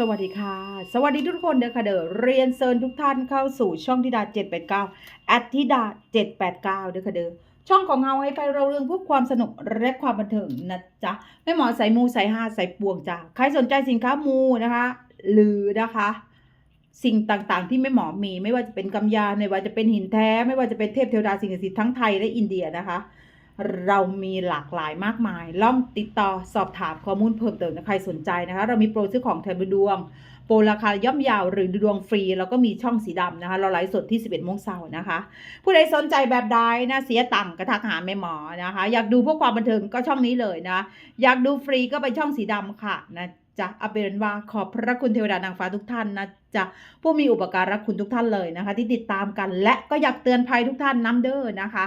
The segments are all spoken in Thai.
สวัสดีค่ะ สวัสดีทุกคนเด้อค่ะเด้อเรียนเชิญทุกท่านเข้าสู่ช่องธิดา 789แอดธิดา 789 เด้อค่ะเด้อช่องของเราให้ไปเราเรื่องพื่อความสนุกและความบันเทิงนะจ๊ะไม่หมอใส่มูใส่ห้าใส่ปวงจ้าใครสนใจสินค้ามูนะคะ หรือนะคะ สิ่งต่างๆ ที่ไม่หมอมีไม่ว่าจะเป็นกำยานไม่ว่าจะเป็นหินแท้ ไม่ว่าจะเป็นเทพเทวดาสิ่งศักดิ์สิทธิ์ทั้งไทยและอินเดียนะคะ เรามีหลากหลายมากมาย ลองติดต่อสอบถามข้อมูลเพิ่มเติมนะใครสนใจนะคะ เรามีโปรซื้อของแทนดูดวง โปรราคาย่อมยาวหรือดวงฟรี แล้วก็มีช่องสีดำนะคะ เราไลฟ์สดที่ 11โมงเช้านะคะ ผู้ใดสนใจแบบใดนะเสียตังค์ก็ทักหาแม่หมอนะคะ อยากดูพวกความบันเทิงก็ช่องนี้เลยนะ อยากดูฟรีก็ไปช่องสีดำค่ะนะจ๊ะเอาเป็นว่าขอบพระคุณเทวดานางฟ้าทุกท่านนะจ๊ะผู้มีอุปการะคุณทุกท่านเลยนะคะ ที่ติดตามกันและก็อยากเตือนภัยทุกท่านน้ำเด้อนะคะ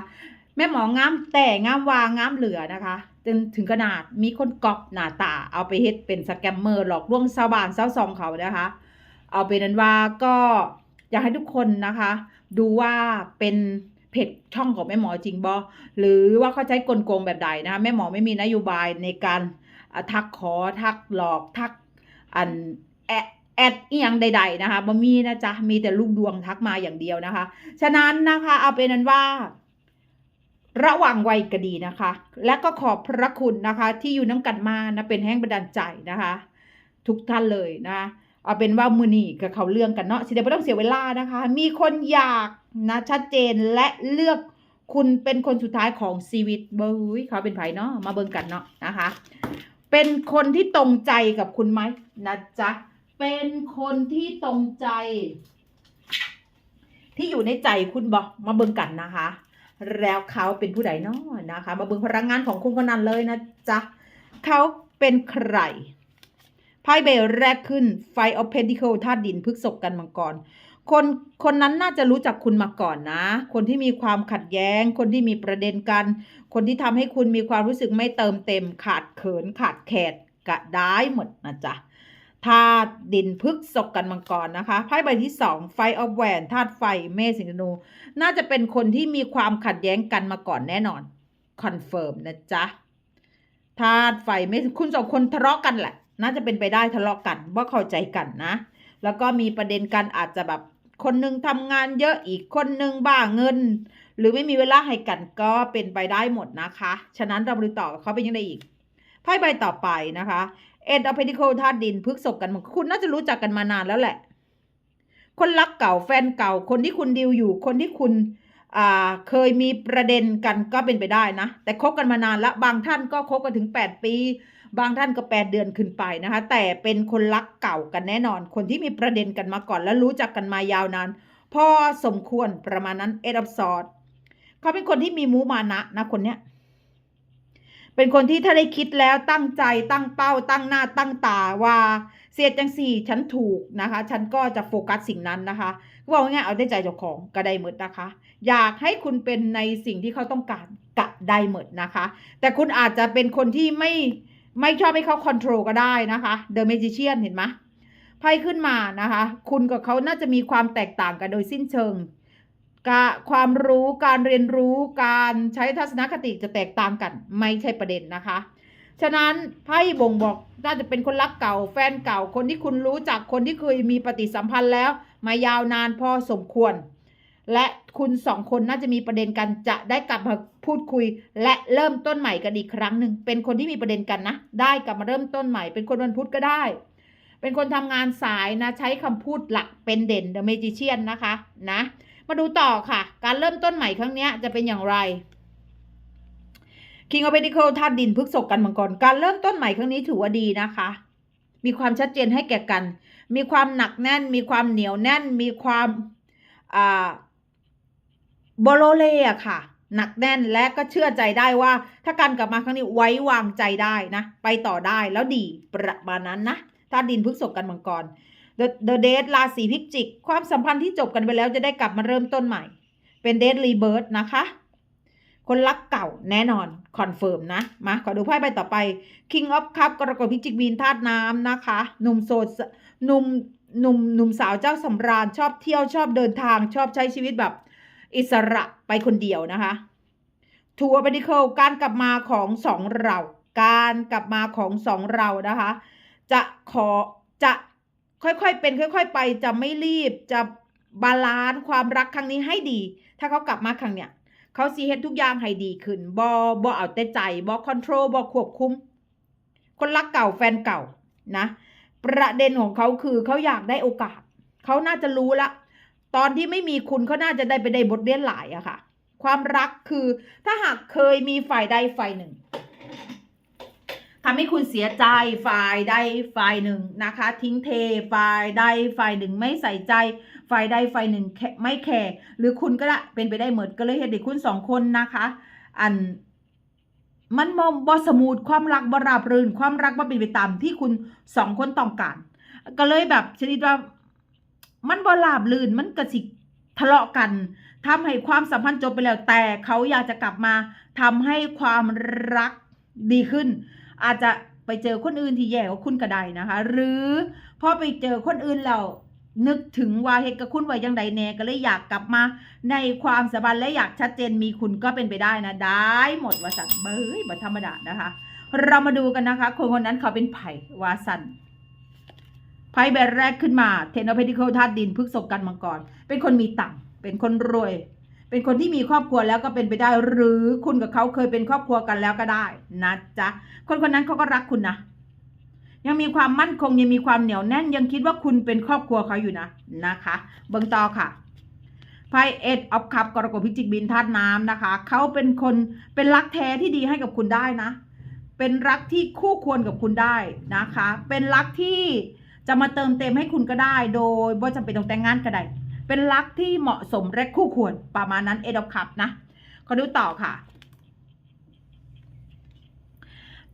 แม่หมองามแต่งามวางงามเหลือนะคะจนถึงขนาดมีคนก๊อปหน้าตา เอาไปเฮ็ดเป็นสแกมเมอร์หลอกลวงชาวบ้านชาวซองเขานะคะ เอาเป็นนั้นว่าก็อยากให้ทุกคนนะคะ ดูว่าเป็นเพจช่องของแม่หมอจริงบ่หรือว่าเขาใช้กลโกงแบบใดนะคะแม่หมอไม่มีนโยบายในการทักขอทักหลอกทักอันแอดแอดอีหยังใด ๆ นะคะบ่มีนะจ๊ะ มีแต่ลูกดวงทักมาอย่างเดียวนะคะ ฉะนั้นนะคะ เอาเป็นนั้นว่า ระหว่างวัยก็ดีนะคะ และก็ขอบพระคุณนะคะ ที่อยู่น้ำกันมานะเป็นแห้งบันดาลใจนะคะ ทุกท่านเลยนะเอาเป็นว่ามือนี่กับเขาเรื่องกันเนาะสิเดี๋ยวไม่ต้องเสียเวลานะคะ มีคนอยากนะชัดเจนและเลือกคุณเป็นคนสุดท้ายของชีวิตเบ้ยเขาเป็นไผ่เนาะมาเบิ่งกันเนาะนะคะ เป็นคนที่ตรงใจกับคุณไหมนะจ๊ะเป็นคนที่ตรงใจ ที่อยู่ในใจคุณบอกมาเบิ่งกันนะคะ แล้วเขาเป็นผู้ใดนาะนะคะ มาเบิ่งพลังงานของคุณคนนั้นเลยนะจ๊ะเขาเป็นใครไพ่ใบลแรกขึ้นไฟออฟเพนติเคิลธาตุดินพฤกษกกันมังกรคนคนนั้นน่าจะรู้จักคุณมาก่อนนะ คนที่มีความขัดแย้ง คนที่มีประเด็นกัน คนที่ทำให้คุณมีความรู้สึกไม่เติมเต็ม ขาดเขินขาดแคดกระได้หมดนะจ๊ะ ธาตุดินพฤกษกกันมังกรนะคะไพ่ใบที่สองไฟออฟแวนธาตุไฟเมษสิงห์นู น่าจะเป็นคนที่มีความขัดแย้งกันมาก่อนแน่นอนคอนเฟิร์มนะจ๊ะธาตุไฟไม่คุณสองคนทะเลาะกันแหละ น่าจะเป็นไปได้ทะเลาะกันว่าเข้าใจกันนะ แล้วก็มีประเด็นกันอาจจะแบบคนหนึ่งทำงานเยอะอีกคนหนึ่งบ้าเงิน หรือไม่มีเวลาให้กันก็เป็นไปได้หมดนะคะ ฉะนั้นเราไปดูต่อกับเขาเป็นยังไงอีกไพ่ใบต่อไปนะคะ เอ็ดอ p เพดิโคธาตุดินพฤกษกกัน คุณน่าจะรู้จักกันมานานแล้วแหละ คนรักเก่าแฟนเก่า คนที่คุณดิวอยู่ คนที่คุณเคยมีประเด็นกันก็เป็นไปได้นะ แต่คบกันมานานแล้วบางท่านก็คบกันถึง 8 ปี บางท่านก็ 8 เดือนขึ้นไปนะคะ แต่เป็นคนรักเก่ากันแน่นอน คนที่มีประเด็นกันมาก่อน แล้วรู้จักกันมายาวนานพอสมควรประมาณนั้นเอ็ดอ s ซอดเขาเป็นคนที่มีมูมานะนะคนเนี้ย เป็นคนที่ถ้าได้คิดแล้วตั้งใจตั้งเป้า ตั้งหน้าตั้งตาว่าเสียจังสี่ฉันถูกนะคะ ฉันก็จะโฟกัสสิ่งนั้นนะคะบอกง่ายเอาได้ใจเจ้าของก็ได้หมดนะคะ อยากให้คุณเป็นในสิ่งที่เขาต้องการกะได้หมดนะคะ แต่คุณอาจจะเป็นคนที่ไม่ไม่ชอบให้เขาคอนโทรลก็ได้นะคะเดอะเมจิเชียนเห็นไหมไพ่ขึ้นมานะคะ คุณกับเขาน่าจะมีความแตกต่างกันโดยสิ้นเชิง ความรู้การเรียนรู้การใช้ทัศนคติจะแตกต่างกัน ไม่ใช่ประเด็นนะคะ ฉะนั้นไพ่บ่งบอกน่าจะเป็นคนรักเก่า แฟนเก่าคนที่คุณรู้จักคนที่เคยมีปฏิสัมพันธ์แล้ว มายาวนานพอสมควร และคุณสองคนน่าจะมีประเด็นกันจะได้กลับมาพูดคุย และเริ่มต้นใหม่กันอีกครั้งหนึ่งเป็นคนที่มีประเด็นกันนะ ได้กลับมาเริ่มต้นใหม่ เป็นคนวันพุธก็ได้ เป็นคนทำงานสายนะใช้คำพูดหลักเป็นเด่น The Magician นะคะนะ มาดูต่อค่ะ การเริ่มต้นใหม่ครั้งนี้จะเป็นอย่างไร King of Pentacles ธาตุดินพฤกษกกันมังกรการเริ่มต้นใหม่ครั้งนี้ถือว่าดีนะคะ มีความชัดเจนให้แก่กัน มีความหนักแน่น มีความเหนียวแน่น มีความอ่าบโลเล่อะค่ะ หนักแน่นและก็เชื่อใจได้ว่า ถ้าการกลับมาครั้งนี้ไว้วางใจได้นะ ไปต่อได้แล้วดีประมาณนั้นนะธาตุดินพฤกษกกันมังกร The The Date ราศีพิจิก ความสัมพันธ์ที่จบกันไปแล้วจะได้กลับมาเริ่มต้นใหม่ เป็น Date Rebirth นะคะ คนรักเก่าแน่นอน คอนเฟิร์มนะ มาขอดูไพ่ใบต่อไป King of Cup กรกฎพิจิกมีนธาตุน้ำนะคะ หนุ่มโสดหนุ่มหนุ่มหนุ่มสาวเจ้าสำราญชอบเที่ยวชอบเดินทางชอบใช้ชีวิตแบบอิสระไปคนเดียวนะคะทัวร์ e ิเคิลการกลับมาของสองเรา การกลับมาของสองเรานะคะ จะขอจะ ค่อยๆเป็น ค่อย ๆ ไปจะไม่รีบจะบาลานซ์ความรักครั้งนี้ให้ดี ถ้าเขากลับมาครั้งเนี้ยเขาซีเฮ็ดทุกอย่างให้ดีขึ้นบอบอเอาแต่ใจบอคอนโทรลบอควบคุม คนรักเก่าแฟนเก่านะ ประเด็นของเขาคือเขาอยากได้โอกาส เขาน่าจะรู้ละ ตอนที่ไม่มีคุณเขาน่าจะได้ไปได้บทเรียนหลายอะค่ะ ความรักคือถ้าหากเคยมีฝ่ายใดฝ่ายหนึ่ง ทำให้คุณเสียใจฝ่ายใดฝ่ายหนึ่งนะคะ ทิ้งเทฝ่ายใดฝ่ายหนึ่งไม่ใส่ใจ ฝ่ายใดฝ่ายหนึ่งไม่แคร์หรือคุณก็ได้เป็นไปได้เหมือนก็เลยเหตุให้คุณสองคนนะคะ อันมันมบอสมูทความรักบราบรื่น ความรักบ่เป็นไปตามที่คุณสองคนต้องการ ก็เลยแบบชนิดว่ามันบราบลื่นมันกระสิทะเลาะกันทำให้ความสัมพันธ์จบไปแล้วแต่เขาอยากจะกลับมาทำให้ความรักดีขึ้น อาจจะไปเจอคนอื่นที่แย่กว่าคุณก็ได้นะคะ หรือพอไปเจอคนอื่นแล้วนึกถึงว่าเหตุกับคุณไว้ยังใดแน่ก็เลยอยากกลับมาในความสัมพันและอยากชัดเจนมีคุณก็เป็นไปได้นะ ได้หมดวาสันเบ้ยบัธรรมดานะคะ เรามาดูกันนะคะ คนคนนั้นเขาเป็นไผ่วาสันไพ่ใบแรกขึ้นมาเทนอเพดิคิลธาตุดินพฤกษกันมังกรเป็นคนมีตังค์เป็นคนรวย เป็นคนที่มีครอบครัวแล้วก็เป็นไปได้ หรือคุณกับเขาเคยเป็นครอบครัวกันแล้วก็ได้นะจ๊ะคนคนนั้นเขาก็รักคุณนะยังมีความมั่นคงยังมีความเหนียวแน่นยังคิดว่าคุณเป็นครอบครัวเขาอยู่นะนะคะ เบิ่งต่อค่ะไพ่เอ็ดออฟคัพกรกฎพิจิกบินธาตุน้ำนะคะ เขาเป็นคนเป็นรักแท้ที่ดีให้กับคุณได้นะ เป็นรักที่คู่ควรกับคุณได้นะคะ เป็นรักที่จะมาเติมเต็มให้คุณก็ได้ โดยว่าจำเป็นต้องแต่งงานก็ได้ เป็นรักที่เหมาะสมและคู่ควรประมาณนั้นเอ็ดออฟคัพนะก็ดูต่อค่ะ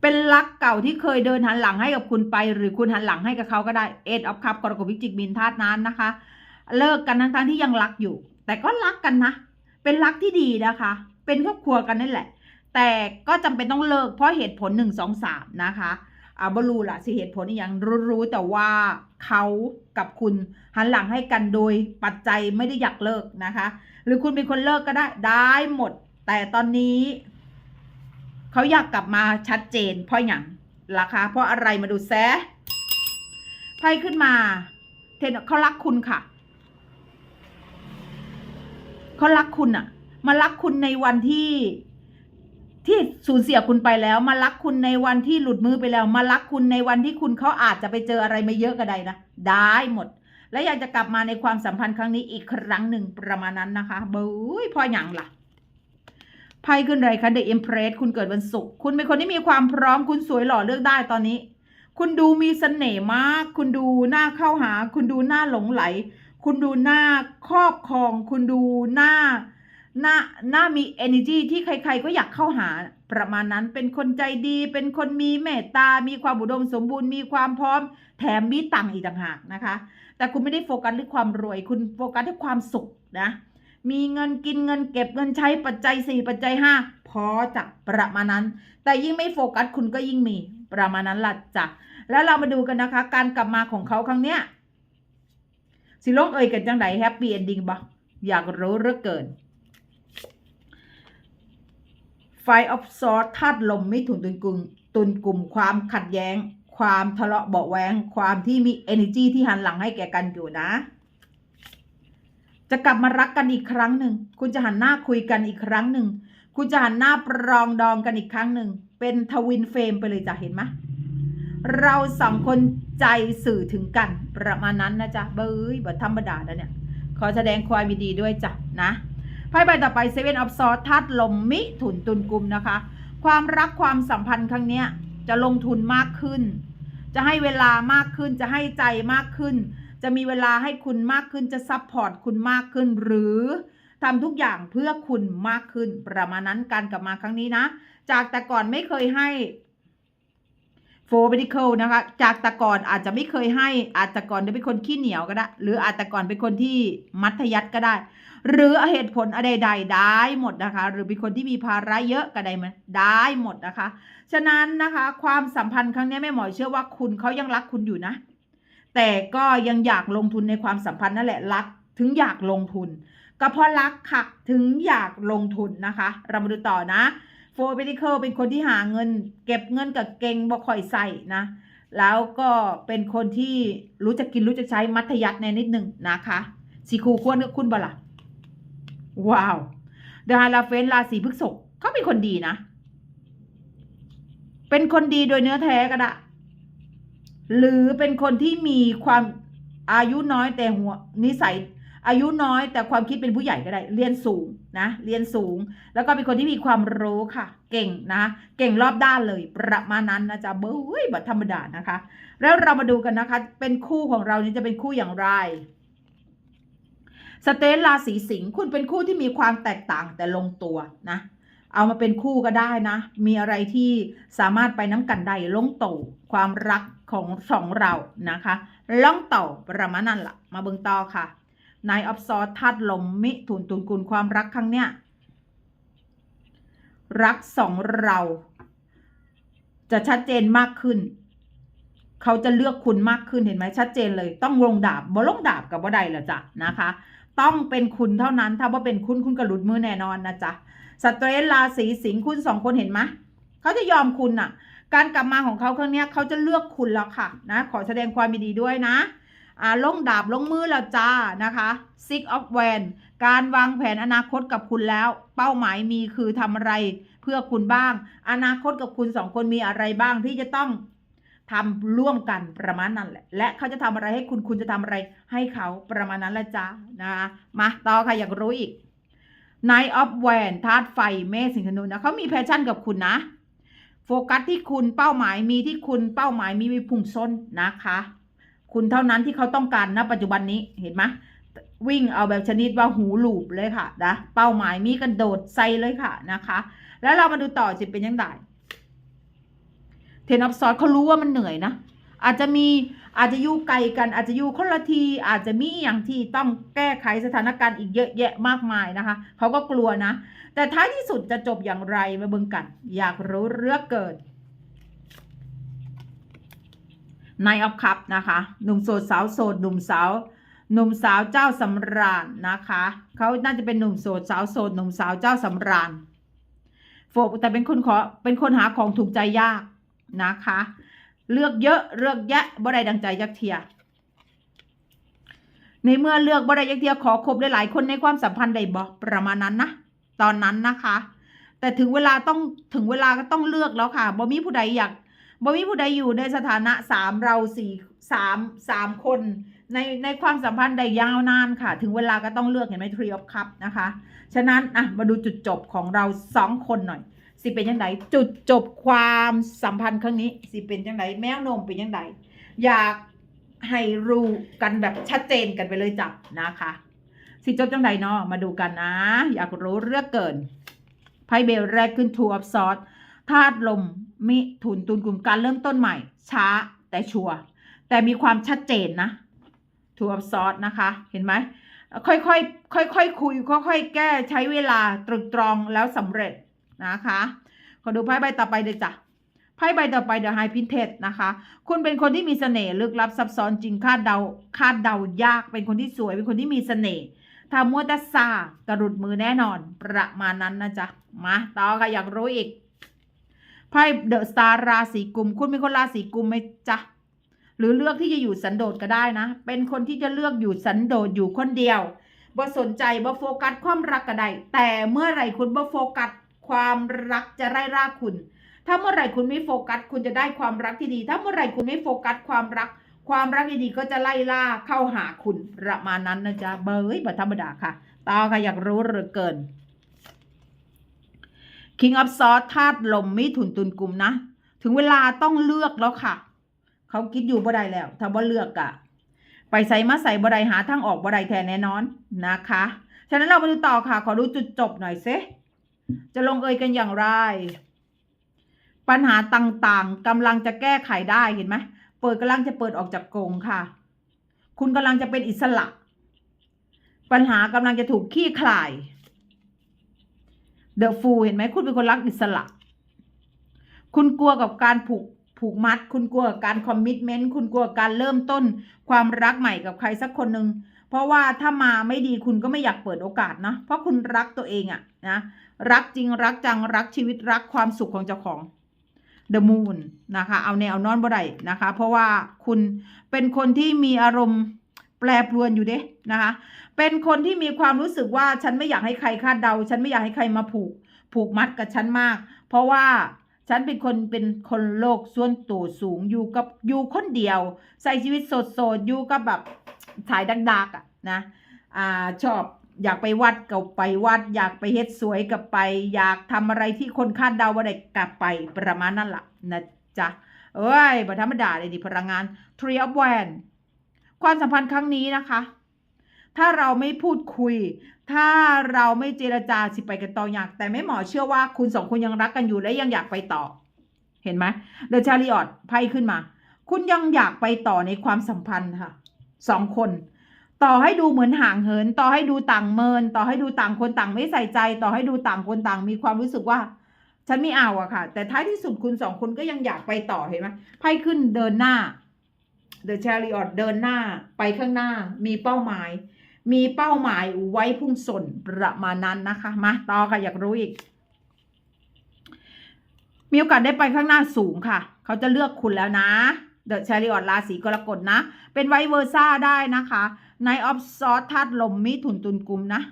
เป็นรักเก่าที่เคยเดินหันหลังให้กับคุณไป หรือคุณหันหลังให้กับเขาก็ได้เอ็ดออฟคัพกรกฎพิจิกบินธาตุน้ำนะคะ เลิกกันทั้งๆที่ยังรักอยู่ แต่ก็รักกันนะ เป็นรักที่ดีนะคะ เป็นครอบครัวกันนั่นแหละ แต่ก็จำเป็นต้องเลิกเพราะเหตุผลหนึ่งสองสามนะคะ อ่าบรูละสิเหตุผลนี่ยังรู้ๆแต่ว่าเขากับคุณหันหลังให้กันโดยปัจจัยไม่ได้อยากเลิกนะคะ หรือคุณเป็นคนเลิกก็ได้ได้หมด แต่ตอนนี้ เขาอยากกลับมาชัดเจน เพราะอย่างราคาเพราะอะไรมาดูแซะไพ่ขึ้นมา เทนเขารักคุณค่ะเขารักคุณอะมารักคุณในวันที่ ที่สูญเสียคุณไปแล้วมารักคุณในวันที่หลุดมือไปแล้ว มารักคุณในวันที่คุณเขาอาจจะไปเจออะไรมาเยอะก็ได้นะได้หมด และอยากจะกลับมาในความสัมพันธ์ครั้งนี้อีกครั้งหนึ่งประมาณนั้นนะคะเบ้ยพออย่างล่ะไพ่ขึ้นไรคะเดอะเอ็มเพรสคุณเกิดวันศุกร์คุณเป็นคนที่มีความพร้อมคุณสวยหล่อเลือกได้ตอนนี้ คุณดูมีเสน่ห์มาก คุณดูหน้าเข้าหา คุณดูหน้าหลงไหล คุณดูหน้าครอบครอง คุณดูหน้า หน้าหน้ามี energy ที่ใคร ๆ ก็อยากเข้าหาประมาณนั้นเป็นคนใจดี เป็นคนมีเมตตา มีความอุดมสมบูรณ์มีความพร้อม แถมมีตังค์อีกต่างหากนะคะ แต่คุณไม่ได้โฟกัสเรื่องความรวย คุณโฟกัสที่ความสุขนะมีเงินกินเงินเก็บเงินใช้ปัจจัยสี่ปัจจัยห้าพอจะประมาณนั้น แต่ยิ่งไม่โฟกัสคุณก็ยิ่งมีประมาณนั้นล่ะจ้ะแล้วเรามาดูกันนะคะ การกลับมาของเขาครั้งเนี้ยสิลงเอ่ยกันจังไดแฮปปี้เอนดิ้งบ่อยากรู้เหลือเกิน ไฟออฟซอร์ธาตุลมไม่ถุนตุนกลุ่มตุนกลุ่มความขัดแย้ง ความทะเลาะเบาแวงความที่มี energy ที่หันหลังให้แก่กันอยู่นะ จะกลับมารักกันอีกครั้งหนึ่ง คุณจะหันหน้าคุยกันอีกครั้งหนึ่ง คุณจะหันหน้าปรองดองกันอีกครั้งหนึ่ง เป็นทวินเฟรมไปเลยจ้ะเห็นไหมเราสองคนใจสื่อถึงกัน ประมาณนั้นนะจ๊ะเบ้ยบัธรรมดาแล้วเนี่ย ขอแสดงความยินดีด้วยจ้ะนะ ไพ่ใบต่อไปเซเว่นออฟซอร์ธาตุลมมิถุนตุนกุมนะคะ ความรักความสัมพันธ์ครั้งเนี้ยจะลงทุนมากขึ้น จะให้เวลามากขึ้น จะให้ใจมากขึ้น จะมีเวลาให้คุณมากขึ้น จะซัพพอร์ตคุณมากขึ้น หรือทำทุกอย่างเพื่อคุณมากขึ้น ประมาณนั้นการกลับมาครั้งนี้นะ จากแต่ก่อนไม่เคยให้โฟร์ e ิ c a l นะคะ จากแต่ก่อนอาจจะไม่เคยให้ อาจจะก่อนจะเป็นคนขี้เหนียวก็ได้ หรืออาจจะก่อนเป็นคนที่มัธยัติก็ได้ หรือเหตุผลอะไรใดได้หมดนะคะ หรือเป็นคนที่มีภาระเยอะก็ได้มันได้หมดนะคะ ฉะนั้นนะคะ ความสัมพันธ์ครั้งนี้แม่หมอเชื่อว่าคุณเขายังรักคุณอยู่นะ แต่ก็ยังอยากลงทุนในความสัมพันธ์นั่นแหละรักถึงอยากลงทุน ก็เพราะรักค่ะถึงอยากลงทุนนะคะ เรามาดูต่อนะโฟร์เ e ดิเคิลเป็นคนที่หาเงิน เก็บเงินกับเก่งบ่ค่อยใส่นะ แล้วก็เป็นคนที่รู้จักกินรู้จักใช้มัธยัติในนิดหนึ่งนะคะสีคูควรกับคุณบล่ะ ว้าวเดอะฮาราเฟนราศีพฤษภเขาเป็นคนดีนะ เป็นคนดีโดยเนื้อแท้ก็ได้หรือเป็นคนที่มีความอายุน้อยแต่หัวนิสัยอายุน้อยแต่ความคิดเป็นผู้ใหญ่ก็ได้ เรียนสูงนะ เรียนสูง แล้วก็เป็นคนที่มีความรู้ค่ะ เก่งนะ เก่งรอบด้านเลย ประมาณนั้นนะจ๊ะเบ้ยบัธรรมดานะคะ แล้วเรามาดูกันนะคะ เป็นคู่ของเรานี่จะเป็นคู่อย่างไร สเตนราศีสิงห์คุณเป็นคู่ที่มีความแตกต่างแต่ลงตัวนะ เอามาเป็นคู่ก็ได้นะ มีอะไรที่สามารถไปน้ำกันได้ลงโตความรักของสองเรานะคะล่องต่อประมาณนั้นละ่ะ มาเบิ่งต่อค่ะนายออฟซอทัดลมมิถุนตุนกุลความรักครั้งเนี้ยรักสองเรา จะชัดเจนมากขึ้น เขาจะเลือกคุณมากขึ้นเห็นไหมชัดเจนเลย ต้องลงดาบบ่ลงดาบกับบ่ใดละจ้ะนะคะ ต้องเป็นคุณเท่านั้น ถ้าว่าเป็นคุณคุณกระหลุดมือแน่นอนนะจ๊ะสเตรสราศีสิงห์คุณสองคนเห็นไหมเขาจะยอมคุณน่ะ การกลับมาของเขาครั้งนี้เขาจะเลือกคุณแล้วค่ะนะขอแสดงความยินดีด้วยนะอ่าลงดาบลงมือแล้วจ้านะคะ Six of w a n การวางแผนอนาคตกับคุณแล้ว เป้าหมายมีคือทำอะไรเพื่อคุณบ้าง อนาคตกับคุณสองคนมีอะไรบ้างที่จะต้อง ทำร่วมกันประมาณนั้นแหละ และเขาจะทำอะไรให้คุณคุณจะทำอะไรให้เขาประมาณนั้นแหละจ้านะคะมาต่อค่ะอยากรู้อีก Night of w a n ธาตุไฟเมษสิงห์ธนูนะเขามีแพชชั่นกับคุณนะ โฟกัสที่คุณเป้าหมายมีที่คุณเป้าหมายมีมีพุ่งส้นนะคะ คุณเท่านั้นที่เขาต้องการณปัจจุบันนี้เห็นไหมวิ่งเอาแบบชนิดว่าหูหลูบเลยค่ะนะเป้าหมายมีกระโดดใส่เลยค่ะนะคะ แล้วเรามาดูต่อจะเป็นยังไง เทนอฟซอสเขารู้ว่ามันเหนื่อยนะ อาจจะมีอาจจะอยู่ไกลกัน อาจจะอยู่คนละที อาจจะมีอย่างที่ต้องแก้ไขสถานการณ์อีกเยอะแยะมากมายนะคะ เขาก็กลัวนะ แต่ท้ายที่สุดจะจบอย่างไรมาเบิ่งกัน อยากรู้เรื่องเกิดนายออฟคัพนะคะ หนุ่มโสดสาวโสดหนุ่มสาวหนุ่มสาวเจ้าสำราญนะคะ เขาน่าจะเป็นหนุ่มโสดสาวโสดหนุ่มสาวเจ้าสำราญโฟกแต่เป็นคนขอเป็นคนหาของถูกใจยาก นะคะ เลือกเยอะเลือกแยะบ่ได้ดังใจยักเทีย ในเมื่อเลือกบ่ได้ยักเทียขอคบหลายๆคนในความสัมพันธ์ได้บ่ประมาณนั้นนะตอนนั้นนะคะ แต่ถึงเวลาต้องถึงเวลาก็ต้องเลือกแล้วค่ะบ่มีผู้ใดอยากบ่มีผู้ใดอยู่ในสถานะสามเราสี่สามสามคนในในความสัมพันธ์ใดยาวนานค่ะ ถึงเวลาก็ต้องเลือกเห็นไหม Tree of Cup นะคะ ฉะนั้นอะมาดูจุดจบของเราสองคนหน่อย สิเป็นยังไงจุดจบความสัมพันธ์ครั้งนี้ สิเป็นยังไงแมวโนมเป็นยังไงอยากให้รู้กันแบบชัดเจนกันไปเลยจับนะคะ สิจบจังไดเนาะมาดูกันนะ อยากรู้เรื่องเกินไพ่เบลแรกขึ้น Two of Swords ธาตุลมมิถุนตุนกลุ่มการเริ่มต้นใหม่ ช้าแต่ชัวร์แต่มีความชัดเจนนะทูอับซอสนะคะ เห็นไหมค่อยๆค่อยๆคุยค่อยๆแก้ใช้เวลาตรึกตรองแล้วสำเร็จ นะคะ ขอดูไพ่ใบต่อไปเลยจ้ะไพ่ใบต่อไปเดอะไฮพินเทสนะคะ คุณเป็นคนที่มีเสน่ห์ลึกลับซับซ้อนจริงคาดเดาคาดเดายาก เป็นคนที่สวย เป็นคนที่มีเสน่ห์ถ้ามัวแต่ซากระดุดมือแน่นอน ประมาณนั้นนะจ๊ะ มาต่อค่ะอยากรู้อีก ไพ่เดอะสตาร์ราศีกุม คุณเป็นคนราศีกุมไหมจ๊ะ หรือเลือกที่จะอยู่สันโดษก็ได้นะ เป็นคนที่จะเลือกอยู่สันโดษอยู่คนเดียวบ่สนใจบ่โฟกัสความรักก็ได้ แต่เมื่อไหร่คุณบ่โฟกัส ความรักจะไล่ล่าคุณ ถ้าเมื่อไหร่คุณไม่โฟกัส คุณจะได้ความรักที่ดี ถ้าเมื่อไหร่คุณไม่โฟกัสความรัก ความรักที่ดีก็จะไล่ล่าเข้าหาคุณประมาณนั้นนะจ๊ะเบยบัธรรมดาค่ะต่อค่ะอยากรู้เหรือเกิน King of Swords ธาตุลมมิถุนตุนกลุ่มนะ ถึงเวลาต้องเลือกแล้วค่ะ เขาคิดอยู่บ่ได้แล้วถ้าว่าเลือกอะไปใส่มาใส่บ่ได้หาทางออกบ่ได้แทนแน่นอนนะคะ ฉะนั้นเรามาดูต่อค่ะ ขอดูจุดจบหน่อยเซ จะลงเอยกันอย่างไร ปัญหาต่างๆกำลังจะแก้ไขได้เห็นไหมเปิดกำลังจะเปิดออกจากกรงค่ะ คุณกำลังจะเป็นอิสระ ปัญหากำลังจะถูกขี้คลายเดอะฟูเห็นไหมคุณเป็นคนรักอิสระ คุณกลัวกับการผูกผูกมัด คุณกลัวกับการคอมมิชเมนต์คุณกลัวกับการเริ่มต้น ความรักใหม่กับใครสักคนหนึ่งเพราะว่าถ้ามาไม่ดีคุณก็ไม่อยากเปิดโอกาสนะเพราะคุณรักตัวเองอะนะ รักจริงรักจังรักชีวิตรักความสุขของเจ้าของ The Moon นะคะ เอาแนวนอนบ่ได้นะคะ เพราะว่าคุณเป็นคนที่มีอารมณ์แปรปรวนอยู่เด้นะคะ เป็นคนที่มีความรู้สึกว่าฉันไม่อยากให้ใครคาดเดา ฉันไม่อยากให้ใครมาผูก ผูกมัดกับฉันมาก เพราะว่าฉันเป็นคนเป็นคนโลกส่วนตัวสูงอยู่กับอยู่คนเดียวใช้ชีวิตโสดๆอยู่กับแบบสายดักๆอะนะอ่าชอบ อยากไปวัดก็ไปวัด อยากไปเฮ็ดสวยก็ไป อยากทำอะไรที่คนคาดเดาว่าได้กลับไปประมาณนั้นล่ะนะจ๊ะเอ้ยบ่ธรรมดาเลยดิพลังงาน Tree of Wands ความสัมพันธ์ครั้งนี้นะคะ ถ้าเราไม่พูดคุย ถ้าเราไม่เจรจาสิไปกันต่ออยาก แต่ไม่หมอเชื่อว่าคุณสองคนยังรักกันอยู่และยังอยากไปต่อ เห็นไหมเดอะชาริออตไพ่ขึ้นมา คุณยังอยากไปต่อในความสัมพันธ์ค่ะสองคน ต่อให้ดูเหมือนห่างเหิน ต่อให้ดูต่างเมิน ต่อให้ดูต่างคนต่างไม่ใส่ใจ ต่อให้ดูต่างคนต่างมีความรู้สึกว่า ฉันไม่เอาอะค่ะ แต่ท้ายที่สุดคุณสองคนก็ยังอยากไปต่อเห็นไหมไพ่ขึ้นเดินหน้า The Chariot เดินหน้าไปข้างหน้ามีเป้าหมาย มีเป้าหมายไว้พุ่งสนประมาณนั้นนะคะ มาต่อค่ะอยากรู้อีก มีโอกาสได้ไปข้างหน้าสูงค่ะ เขาจะเลือกคุณแล้วนะเดอะชริออตราศีกรกฎนะ เป็นไวเวอร์ซ่าได้นะคะ ในออฟซอสธาตุลมมิถุนตุนกุมนะ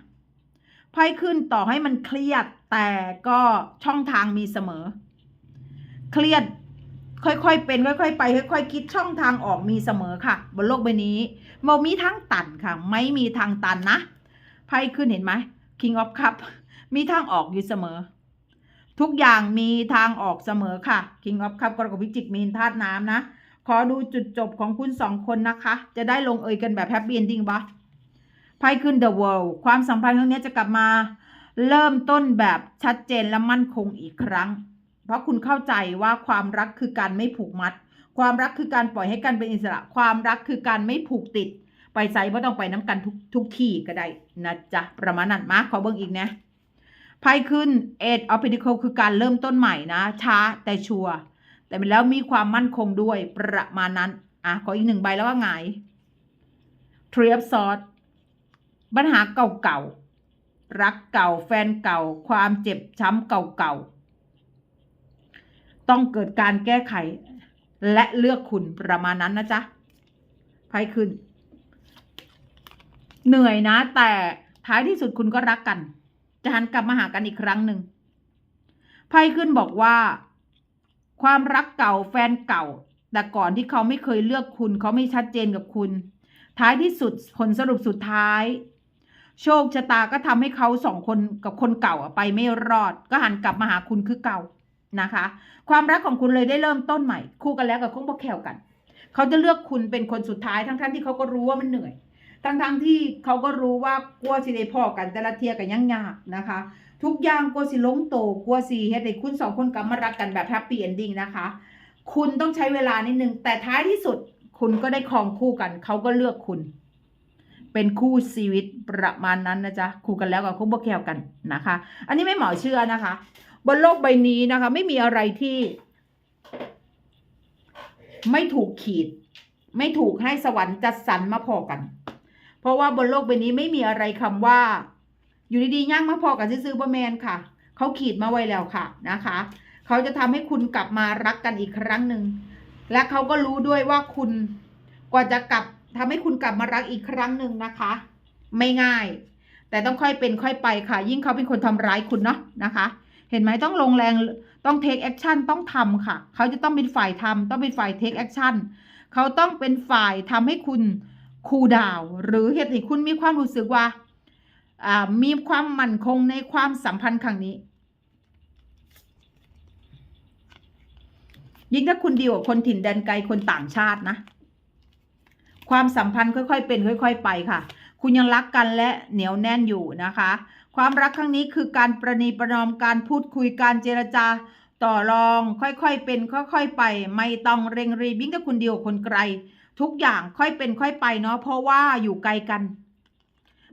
ไพ่ขึ้นต่อให้มันเครียดแต่ก็ช่องทางมีเสมอ เครียดค่อยๆเป็นค่อยๆไปค่อยๆคิดช่องทางออกมีเสมอค่ะ บนโลกใบนี้มมีทางตันค่ะ ไม่มีทางตันนะไพ่ขึ้นเห็นไหม King of Cup มีทางออกอยู่เสมอ ทุกอย่างมีทางออกเสมอค่ะ King of Cup กรกฎพิจิกมีนธาตุน้ำนะ ขอดูจุดจบของคุณสองคนนะคะ จะได้ลงเอยกันแบบแฮปปี้เอนดิ้งปะไพ่ขึ้น The World ความสัมพันธ์ครั้งนี้จะกลับมา เริ่มต้นแบบชัดเจนและมั่นคงอีกครั้ง เพราะคุณเข้าใจว่าความรักคือการไม่ผูกมัด ความรักคือการปล่อยให้กันเป็นอิสระ ความรักคือการไม่ผูกติด ไปใส่ว่าต้องไปน้ำกันทุกทุกที่ก็ได้นะจ๊ะ ประมาณนั้นมาขอเบิ้งอีกนะไพ่ขึ้น Eight of Pentacles คือการเริ่มต้นใหม่นะ ช้าแต่ชัวร์ แต่แล้วมีความมั่นคงด้วยประมาณนั้น อะ ขออีกหนึ่งใบแล้วก็หงาย Three of Swords ปัญหาเก่าๆ รักเก่าแฟนเก่า ความเจ็บช้ำเก่าๆ ต้องเกิดการแก้ไข และเลือกคุณประมาณนั้นนะจ๊ะไพ่ขึ้น เหนื่อยนะ แต่ท้ายที่สุดคุณก็รักกัน จะหันกลับมาหากันอีกครั้งหนึ่งไพ่ขึ้นบอกว่า ความรักเก่าแฟนเก่า แต่ก่อนที่เขาไม่เคยเลือกคุณ เขาไม่ชัดเจนกับคุณ ท้ายที่สุดผลสรุปสุดท้าย โชคชะตาก็ทำให้เขาสองคนกับคนเก่าไปไม่รอด ก็หันกลับมาหาคุณคือเก่านะคะ ความรักของคุณเลยได้เริ่มต้นใหม่ คู่กันแล้วกับคงบอกแควกัน เขาจะเลือกคุณเป็นคนสุดท้ายทั้งๆที่เขาก็รู้ว่ามันเหนื่อยทั้งๆที่เขาก็รู้ว่ากลัวสิได้พอกันแต่ละเทียกันยังยากนะคะ ทุกอย่างกลัวสิล้มโตกลัวสิเฮ็ดให้คุณสองคนกลับมารักกันแบบแฮปปี้เอนดิ้งนะคะ คุณต้องใช้เวลานิดนึง แต่ท้ายที่สุดคุณก็ได้ครองคู่กัน เขาก็เลือกคุณ เป็นคู่ชีวิตประมาณนั้นนะจ๊ะคู่กันแล้วกับคู่บกแควกันนะคะ อันนี้ไม่หมอเชื่อนะคะ บนโลกใบนี้นะคะ ไม่มีอะไรที่ ไม่ถูกขีด ไม่ถูกให้สวรรค์จัดสรรมาพอกัน เพราะว่าบนโลกใบนี้ไม่มีอะไรคำว่า อยู่ดีๆย่างมาพอกันซื้อๆบ่แมนค่ะ เขาขีดมาไว้แล้วค่ะนะคะ เขาจะทำให้คุณกลับมารักกันอีกครั้งหนึ่ง และเขาก็รู้ด้วยว่าคุณกว่าจะกลับทำให้คุณกลับมารักอีกครั้งหนึ่งนะคะ ไม่ง่าย แต่ต้องค่อยเป็นค่อยไปค่ะ ยิ่งเขาเป็นคนทำร้ายคุณเนาะนะคะ เห็นไหมต้องลงแรงต้องเทคแอคชั่นต้องทำค่ะ เขาจะต้องเป็นฝ่ายทำต้องเป็นฝ่ายเทคแอคชั่นเขาต้องเป็นฝ่ายทำให้คุณคูดาว หรือเหตุให้คุณมีความรู้สึกว่า มีความมั่นคงในความสัมพันธ์ครั้งนี้ยิ่งถ้าคุณดีกว่าคนถิ่นแดนไกลคนต่างชาตินะ ความสัมพันธ์ค่อยๆเป็นค่อย ๆ ไปค่ะ คุณยังรักกันและเหนียวแน่นอยู่นะคะ ความรักครั้งนี้คือการประนีประนอมการพูดคุยการเจรจาต่อรองค่อยๆเป็นค่อยๆไป ไม่ต้องเร่งรีบยิ่งถ้าคุณเดียวคนไกล ทุกอย่างค่อยเป็นค่อยไปเนาะเพราะว่าอยู่ไกลกัน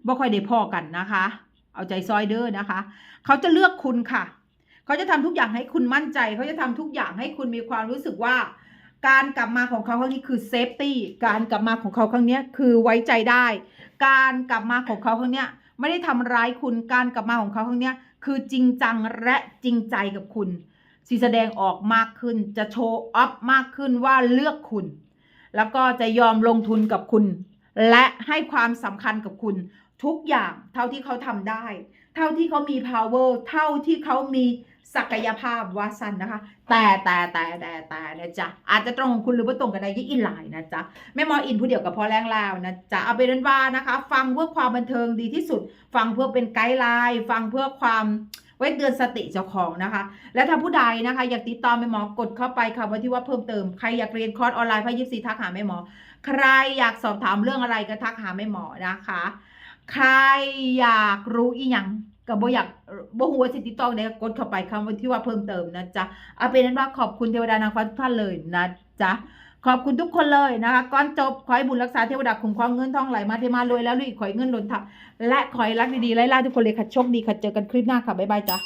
บ่ค่อยได้พอกันนะคะ เอาใจซอยเด้อนะคะ เขาจะเลือกคุณค่ะ เขาจะทำทุกอย่างให้คุณมั่นใจ เขาจะทำทุกอย่างให้คุณมีความรู้สึกว่า การกลับมาของเขาครั้งนี้คือเซฟตี้ การกลับมาของเขาครั้งนี้คือไว้ใจได้ การกลับมาของเขาครั้งนี้ไม่ได้ทำร้ายคุณ การกลับมาของเขาครั้งนี้คือจริงจังและจริงใจกับคุณสีแสดงออกมากขึ้น จะโชว์อัพมากขึ้นว่าเลือกคุณ แล้วก็จะยอมลงทุนกับคุณ และให้ความสำคัญกับคุณ ทุกอย่างเท่าที่เขาทำได้ เท่าที่เขามี power เท่าที่เขามีศักยภาพวาสันนะคะ แต่แต่แต่แต่แต่นะจ๊ะอาจจะตรงคุณหรือว่าตรงกันได้ยี่อินไลน์นะจ๊ะแม่มออินผู้เดียวกับพ่อแรงลาวนะจ๊ะเอาเป็นว่านะคะ ฟังเพื่อความบันเทิงดีที่สุด ฟังเพื่อเป็นไกด์ไลน์ฟังเพื่อความไว้เตือนสติเจ้าของนะคะ และถ้าผู้ใดนะคะ อยากติดต่อแม่หมอกดเข้าไปค่ะว่าที่ว่าเพิ่มเติมใครอยากเรียนคอร์สออนไลน์พายิปซีทักหาแม่หมอ ใครอยากสอบถามเรื่องอะไรก็ทักหาแม่หมอนะคะ ใครอยากรู้อีหยังก็บ่อยากบ่ฮู้ว่าสิติดต่อได้ก็กดเข้าไปคำว่าที่ว่าเพิ่มเติมนะจ๊ะเอาเป็นนั้นว่าขอบคุณเทวดานางฟ้าทุกท่านเลยนะจ๊ะขอบคุณทุกคนเลยนะคะก่อนจบขอให้บุญรักษาเทวดาคุ้มครองเงินทองไหลมาเทมารวยแล้วลุยขอให้เงินหล่นทับและขอให้รักดีๆไล่ล่าทุกคนเลยค่ะโชคดีค่ะเจอกันคลิปหน้าค่ะบ๊ายบายจ้ะ